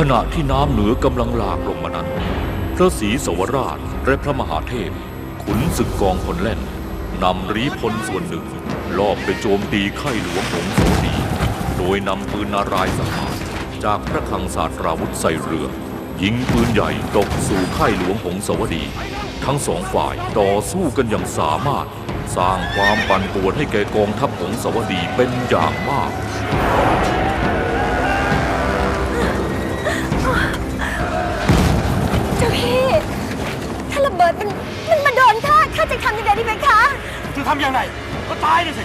ขณะที่น้ำเหนือกำลังหลากลงมานั้น พระศรีสวราชและพระมหาเทพ ขุนศึกกองพลแล่นนำรีพลส่วนหนึ่ง ลอบไปโจมตีไข่หลวงหงโสดีโดยนำปืนนารายสหารจากพระคลังศาสตราวุธใส่เรือ ยิงปืนใหญ่ตกสู่ไข่หลวงหงสวดี ทั้งสองฝ่ายต่อสู้กันอย่างสามารถ สร้างความปั่นป่วนให้แก่กองทัพหงสวดีเป็นอย่างมาก ดมันมันมาโดนข้าข้าจะทำยังไงดีไหมคะ จะทำอย่างไรก็ตายดิสิ